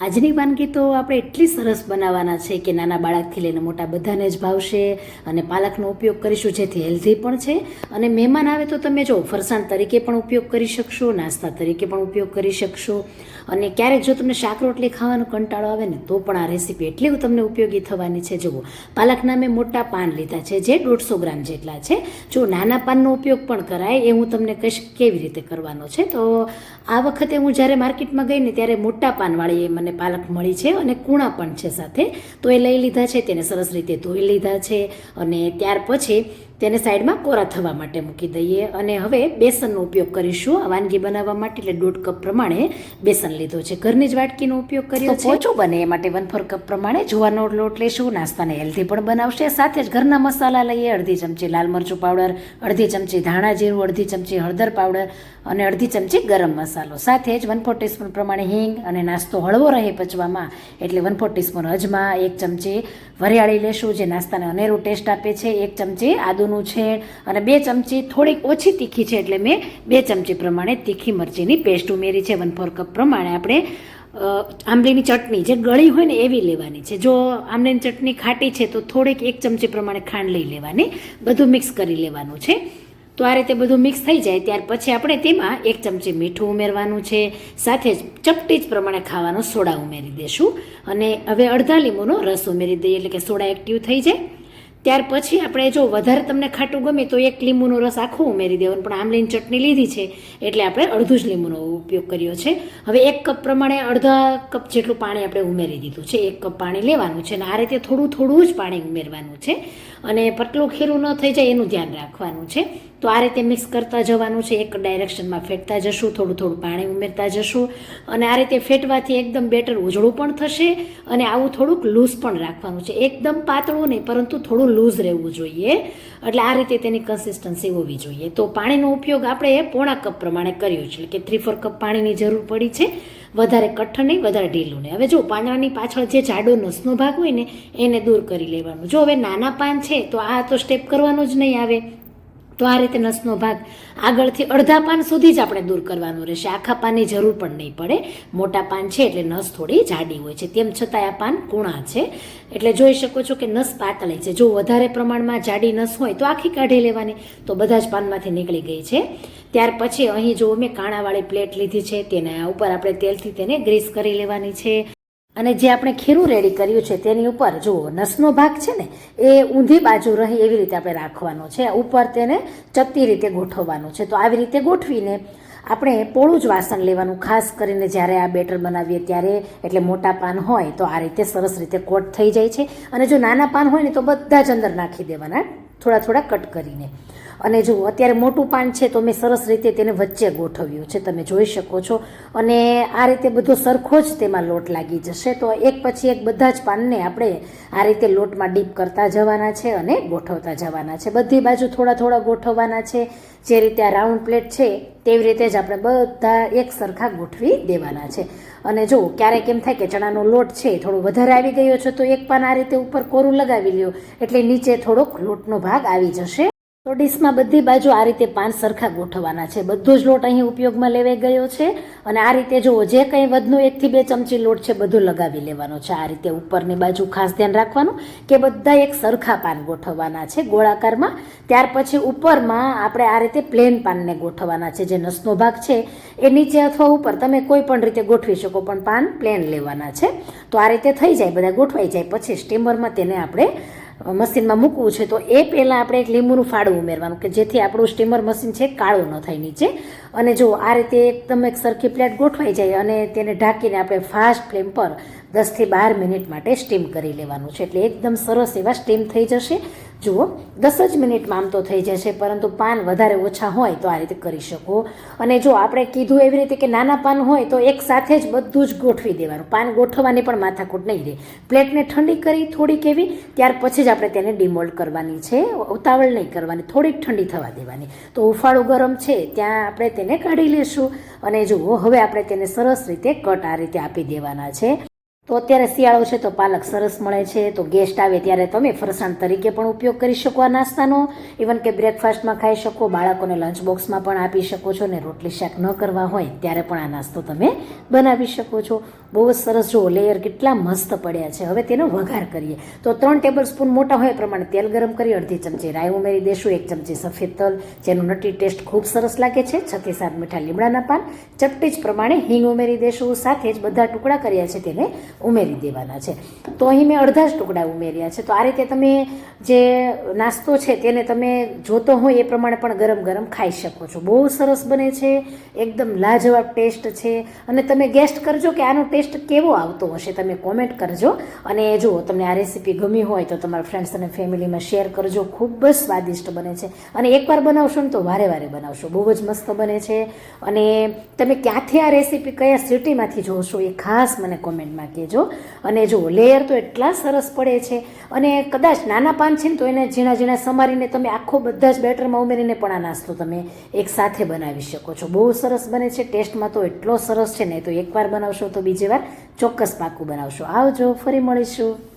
આજની વાનગી તો આપણે એટલી સરસ બનાવવાના છે કે નાના બાળકથી લઈને મોટા બધાને જ ભાવશે અને પાલકનો ઉપયોગ કરીશું જેથી હેલ્ધી પણ છે. અને મહેમાન આવે તો તમે જો ફરસાણ તરીકે પણ ઉપયોગ કરી શકશો, નાસ્તા તરીકે પણ ઉપયોગ કરી શકશો. અને ક્યારેક જો તમને શાક રોટલી ખાવાનો કંટાળો આવે ને તો પણ આ રેસીપી એટલી તમને ઉપયોગી થવાની છે. જુઓ પાલકના મેં મોટા પાન લીધા છે જે દોઢસો ગ્રામ જેટલા છે. જો નાના પાનનો ઉપયોગ પણ કરાય એ હું તમને કહીશ કેવી રીતે કરવાનો છે. તો આ વખતે હું જ્યારે માર્કેટમાં ગઈ ને ત્યારે મોટા પાનવાળી એ મને પાલક મળી છે અને કૂણા પણ છે સાથે. તો એ લઈ લીધા છે, તેને સરસ રીતે ધોઈ લીધા છે અને ત્યાર પછી તેને સાઈડમાં કોરા થવા માટે મૂકી દઈએ અને હવે બેસનનો ઉપયોગ કરીશું. આ વાનગી બનાવવા માટે એટલે દોઢ કપ પ્રમાણે બેસન લીધો છે. ઘરની જ વાટકીનો ઉપયોગ કર્યો છે. ઓછું બને એ માટે વન ફોર કપ પ્રમાણે જુવાનો લોટ લઈશું નાસ્તાને હેલ્ધી પણ બનાવશે. સાથે જ ઘરના મસાલા લઈએ. અડધી ચમચી લાલ મરચું પાવડર અડધી ચમચી ધાણા જીરું અડધી ચમચી હળદર પાવડર અને અડધી ચમચી ગરમ મસાલો. સાથે જ વન ફોર ટીસ્પૂન પ્રમાણે હિંગ અને નાસ્તો હળવો રહે પચવામાં એટલે વન ફોર ટીસ્પૂન અજમા એક ચમચી વરિયાળી લેશું. જે નાસ્તાને અનેરું ટેસ્ટ આપે છે. એક ચમચી આદુનું છેડ અને બે ચમચી થોડીક ઓછી તીખી છે એટલે મેં બે ચમચી પ્રમાણે તીખી મરચીની પેસ્ટ ઉમેરી છે. વન ફોર કપ પ્રમાણે આપણે આંબલીની ચટણી જે ગળી હોય ને એવી લેવાની છે. જો આંબલીની ચટણી ખાટી છે તો થોડીક એક ચમચી પ્રમાણે ખાંડ લઈ લેવાની, બધું મિક્સ કરી લેવાનું છે. તો આ રીતે બધું મિક્સ થઈ જાય ત્યાર પછી આપણે તેમાં એક ચમચી મીઠું ઉમેરવાનું છે. સાથે જ ચપટી જ પ્રમાણે ખાવાનો સોડા ઉમેરી દેશું. અને હવે અડધા લીંબુનો રસ ઉમેરી દઈએ એટલે કે સોડા એક્ટિવ થઈ જાય. ત્યાર પછી આપણે જો વધારે તમને ખાટું ગમે તો એક લીંબુનો રસ આખો ઉમેરી દેવાનો. પણ આમલીની ચટણી લીધી છે એટલે આપણે અડધું જ લીંબુનો ઉપયોગ કર્યો છે. હવે એક કપ પ્રમાણે અડધા કપ જેટલું પાણી આપણે ઉમેરી દીધું છે. એક કપ પાણી લેવાનું છે અને આ રીતે થોડું થોડું જ પાણી ઉમેરવાનું છે. અને પતલું ખીરું ન થઈ જાય એનું ધ્યાન રાખવાનું છે. તો આ રીતે મિક્સ કરતા જવાનું છે. એક ડાયરેક્શનમાં ફેટતા જશું, થોડું થોડું પાણી ઉમેરતા જશું અને આ રીતે ફેટવાથી એકદમ બેટર ઉજળું પણ થશે અને આવું થોડુંક લૂઝ પણ રાખવાનું છે. એકદમ પાતળું નહીં, પરંતુ થોડું લૂઝ રહેવું જોઈએ. એટલે આ રીતે તેની કન્સિસ્ટન્સી હોવી જોઈએ. તો પાણીનો ઉપયોગ આપણે પોણા કપ પ્રમાણે કર્યો છે. કે થ્રી ફોર કપ પાણીની જરૂર પડી છે. વધારે કઠણ નહીં, વધારે ઢીલું નહીં. હવે જો પાંદડાની પાછળ જે જાડો નસનો ભાગ હોય ને, એને દૂર કરી લેવાનું. જો હવે નાના પાન છે, તો આ તો સ્ટેપ કરવાનું જ નહીં આવે. તો આ રીતે નસનો ભાગ આગળથી અડધા પાન સુધી જ આપણે દૂર કરવાનું રહેશે. આખા પાનની જરૂર પણ નહીં પડે. મોટા પાન છે એટલે નસ થોડી જાડી હોય છે. તેમ છતાં આ પાન કૂણા છે. એટલે જોઈ શકો છો કે નસ પાતળી છે. જો વધારે પ્રમાણમાં જાડી નસ હોય તો આખી કાઢી લેવાની. તો બધા જ પાનમાંથી નીકળી ગઈ છે. ત્યાર પછી અહીં જો મેં કાણાવાળી પ્લેટ લીધી છે, તેના ઉપર આપણે તેલથી તેને ગ્રીસ કરી લેવાની છે. અને જે આપણે ખીરું રેડી કર્યું છે તેની ઉપર જુઓ નસનો ભાગ છે ને, એ ઊંધી બાજુ રહે એવી રીતે આપણે રાખવાનો છે. ઉપર તેને ચપટી રીતે ગોઠવવાનું છે. તો આવી રીતે ગોઠવીને આપણે પોળું જ વાસણ લેવાનું. ખાસ કરીને જ્યારે આ બેટર બનાવીએ ત્યારે, એટલે મોટા પાન હોય, તો આ રીતે સરસ રીતે કોટ થઈ જાય છે. અને જો નાના પાન હોય ને, તો બધા જ અંદર નાખી દેવાના. થોડા થોડા કટ કરીને. અને જો અત્યારે મોટું પાન છે તો મેં સરસ રીતે તેને વચ્ચે ગોઠવ્યું છે. તમે જોઈ શકો છો. અને આ રીતે બધો સરખો જ તેમાં લોટ લાગી જશે. તો એક પછી એક બધા જ પાનને આપણે આ રીતે લોટમાં ડીપ કરતા જવાના છે અને ગોઠવતા જવાના છે. બધી બાજુ થોડા થોડા ગોઠવવાના છે. જે રીતે આ રાઉન્ડ પ્લેટ છે તેવી રીતે જ આપણે બધા એક સરખા ગોઠવી દેવાના છે. અને જો ક્યારેક એમ થાય કે ચણાનો લોટ છે થોડો વધારે આવી ગયો છે તો એક પાન આ રીતે ઉપર કોરું લગાવી લ્યો. એટલે નીચે થોડોક લોટનો ભાગ આવી જશે. તો ડીશમાં બધી બાજુ આ રીતે પાન સરખા ગોઠવવાના છે. બધો જ લોટ અહીં ઉપયોગમાં લેવાઈ ગયો છે અને આ રીતે જુઓ, જે કંઈ વધનું એકથી બે ચમચી લોટ છે, બધું લગાવી લેવાનો છે. આ રીતે ઉપરની બાજુ ખાસ ધ્યાન રાખવાનું કે બધા એક સરખા પાન ગોઠવવાના છે ગોળાકારમાં. ત્યાર પછી ઉપરમાં આપણે આ રીતે પ્લેન પાનને ગોઠવવાના છે. જે નસનો ભાગ છે એ નીચે અથવા ઉપર તમે કોઈ પણ રીતે ગોઠવી શકો, પણ પાન પ્લેન લેવાના છે. તો આ રીતે થઈ જાય, બધા ગોઠવાઈ જાય. પછી સ્ટીમરમાં તેને આપણે મશીનમાં મૂકવું છે, તો એ પહેલાં આપણે એક લીંબુનું ફાડું ઉમેરવાનું કે જેથી આપણું સ્ટીમર મશીન છે કાળું ન થાય નીચે. અને જો આ રીતે એકદમ એક સરખી પ્લેટ ગોઠવાઈ જાય અને તેને ઢાંકીને આપણે ફાસ્ટ ફ્લેમ પર દસથી બાર મિનિટ માટે સ્ટીમ કરી લેવાનું છે. એટલે એકદમ સરસ એવા સ્ટીમ થઈ જશે. જુઓ, દસ જ મિનિટમાં આમ તો થઈ જશે, પરંતુ પાન વધારે ઓછા હોય તો આ રીતે કરી શકો. અને જો આપણે કીધું એવી રીતે કે નાના પાન હોય તો એક સાથે જ બધું જ ગોઠવી દેવાનું. પાન ગોઠવવાની પણ માથાકૂટ નહીં રહે. પ્લેટને ઠંડી કરી થોડીક એવી, ત્યાર પછી જ આપણે તેને ડિમોલ્ડ કરવાની છે. ઉતાવળ નહીં કરવાની, થોડીક ઠંડી થવા દેવાની. તો ઉફાળું ગરમ છે, ત્યાં આપણે તેને કાઢી લેશું. અને જુઓ, હવે આપણે તેને સરસ રીતે કટ આ રીતે આપી દેવાના છે. તો અત્યારે શિયાળો છે તો પાલક સરસ મળે છે. તો ગેસ્ટ આવે ત્યારે તમે ફરસાણ તરીકે પણ ઉપયોગ કરી શકો આ નાસ્તાનો. ઇવન કે બ્રેકફાસ્ટમાં ખાઈ શકો, બાળકોને લંચ બોક્સમાં પણ આપી શકો છો ને રોટલી શાક ન કરવા હોય ત્યારે પણ આ નાસ્તો તમે બનાવી શકો છો. બહુ જ સરસ જો લેયર કેટલા મસ્ત પડ્યા છે. હવે તેનો વઘાર કરીએ. તો ત્રણ ટેબલ સ્પૂન મોટા હોય એ પ્રમાણે તેલ ગરમ કરી અડધી ચમચી રાઈ ઉમેરી દેશું, એક ચમચી સફેદ તલ. જેનું નટી ટેસ્ટ ખૂબ સરસ લાગે છે. છથી સાત મીઠા લીમડાના પાન. ચપટી જ પ્રમાણે હિંગ ઉમેરી દેશું. સાથે જ બધા ટુકડા કર્યા છે તેને ઉમેરી દેવાના છે. તો અહીં મેં અડધા જ ટુકડા ઉમેર્યા છે. તો આ રીતે તમે જે નાસ્તો છે તેને તમે જોતો હોય એ પ્રમાણે પણ ગરમ ગરમ ખાઈ શકો છો. બહુ સરસ બને છે, એકદમ લાજવાબ ટેસ્ટ છે. અને તમે ગેસ્ટ કરજો કે આનો ટેસ્ટ કેવો આવતો હશે તમે કોમેન્ટ કરજો. અને જુઓ તમને આ રેસીપી ગમી હોય તો તમારા ફ્રેન્ડ્સ અને ફેમિલીમાં શેર કરજો. ખૂબ જ સ્વાદિષ્ટ બને છે. અને એકવાર બનાવશો ને તો વારે વારે બનાવશો. બહુ જ મસ્ત બને છે. અને તમે ક્યાંથી આ રેસીપી કયા સિટીમાંથી જોશો એ ખાસ મને કોમેન્ટમાં કહેજો. અને જો લેયર તો એટલા સરસ પડે છે. અને કદાચ નાના પાન છે ને તો એને ઝીણા ઝીણા સમારીને તમે આખો બધા જ બેટરમાં ઉમેરીને પણ આ નાસ્તો તમે એક સાથે બનાવી શકો છો. બહુ સરસ બને છે. ટેસ્ટમાં તો એટલો સરસ છે. ને તો એકવાર બનાવશો તો બીજી વાર ચોક્કસ પાકું બનાવશો. આવજો, ફરી મળીશું.